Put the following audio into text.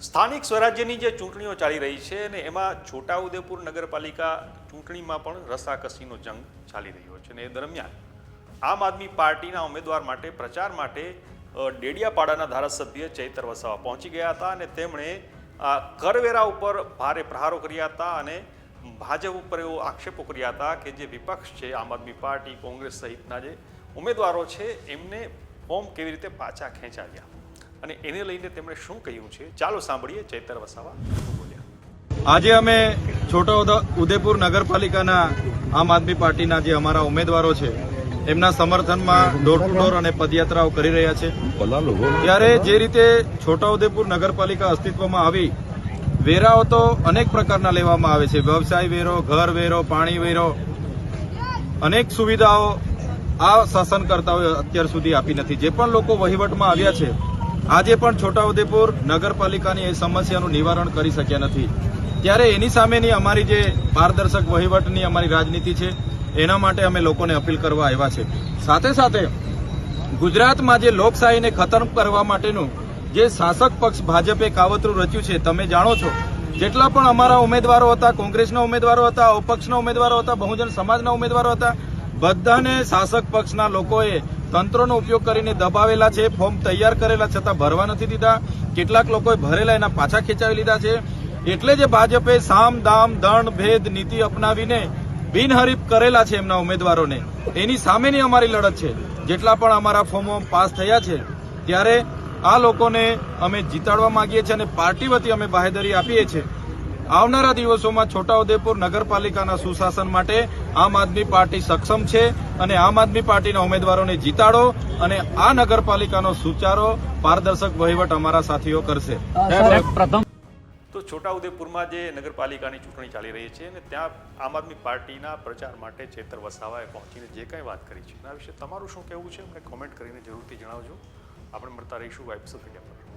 સ્થાનિક સ્વરાજ્યની જે ચૂંટણીઓ ચાલી રહી છે અને એમાં છોટાઉદેપુર નગરપાલિકા ચૂંટણીમાં પણ રસાકસીનો જંગ ચાલી રહ્યો છે અને એ દરમિયાન આમ આદમી પાર્ટીના ઉમેદવાર માટે, પ્રચાર માટે ડેડિયાપાડાના ધારાસભ્ય ચૈતર વસાવા પહોંચી ગયા હતા અને તેમણે આ કરવેરા ઉપર ભારે પ્રહારો કર્યા હતા અને ભાજપ ઉપર એવો આક્ષેપો કર્યા હતા કે જે વિપક્ષ છે, આમ આદમી પાર્ટી, કોંગ્રેસ સહિતના જે ઉમેદવારો છે, એમને ફોર્મ કેવી રીતે પાછા ખેંચાવ્યા અને એને લઈને તેમણે શું કહ્યું છે? ચાલો સાંભળીએ ચૈતર વસાવા આજે અમે છોટા ઉદેપુર નગરપાલિકાના આમ આદમી પાર્ટીના જે અમારા ઉમેદવારો છે, એમના સમર્થનમાં ડોર ટુ ડોર અને પદયાત્રાઓ કરી રહ્યા છે. ત્યારે જે રીતે છોટાઉદેપુર નગરપાલિકા અસ્તિત્વમાં આવી, વેરાઓ તો અનેક પ્રકારના લેવામાં આવે છે. વ્યવસાય વેરો, ઘર વેરો, પાણી વેરો, અનેક સુવિધાઓ આ શાસનકર્તાઓએ અત્યાર સુધી આપી નથી. જે પણ લોકો વહીવટમાં આવ્યા છે આજે પણ છોટાઉદેપુર નગરપાલિકાની એ સમસ્યાનું નિવારણ કરી શક્યા નથી. ત્યારે એની સામેની અમારી જે પારદર્શક વહીવટની અમારી રાજનીતિ છે, એના માટે અમે લોકોને અપીલ કરવા આવ્યા છે. સાથે સાથે ગુજરાતમાં જે લોકશાહીને ખતમ કરવા માટેનું જે શાસક પક્ષ ભાજપે કાવતરું રચ્યું છે, તમે જાણો છો. જેટલા પણ અમારા ઉમેદવારો હતા, કોંગ્રેસના ઉમેદવારો હતા, અપક્ષના ઉમેદવારો હતા, બહુજન સમાજના ઉમેદવારો હતા બધાને શાસક પક્ષના લોકોએ તંત્રનો ઉપયોગ કરીને દબાવેલા છે, ફોર્મ તૈયાર કરેલા છતાં ભરવા નથી દીધા. કેટલાક લોકોએ ભરેલા એના પાછા ખેંચાવી લીધા છે. એટલે જે ભાજપે સામ, દામ, દંડ, ભેદ, નીતિ અપનાવીને બિનહરીફ કરેલા છે એમના ઉમેદવારોને. એની સામેની અમારી લડત છે. જેટલા પણ અમારા ફોર્મો પાસ થયા છે, ત્યારે આ લોકોને અમે જીતાડવા માંગીએ છીએ અને પાર્ટી વતી અમે બાહેદરી આપીએ છીએ. આવનારા દિવસોમાં છોટાઉદેપુર નગરપાલિકાના સુશાસન માટે આમ આદમી પાર્ટી સક્ષમ છે અને આમ આદમી પાર્ટીના ઉમેદવારોને જીતાડો અને આ નગરપાલિકાનો સુચારો પારદર્શક વહીવટ અમારા સાથીઓ કરશે. તો છોટાઉદેપુરમાં જે નગરપાલિકાની ચૂંટણી ચાલી રહી છે અને ત્યાં આમ આદમી પાર્ટીના પ્રચાર માટે ચેતર વસાવાએ પહોંચીને જે કંઈ વાત કરી છે એના વિશે તમારું શું કહેવું છે? અમને કોમેન્ટ કરીને જરૂરથી જણાવજો. આપણે મળતા રહીશું વાઇબ્સ ઓફ ઇન્ડિયા પર.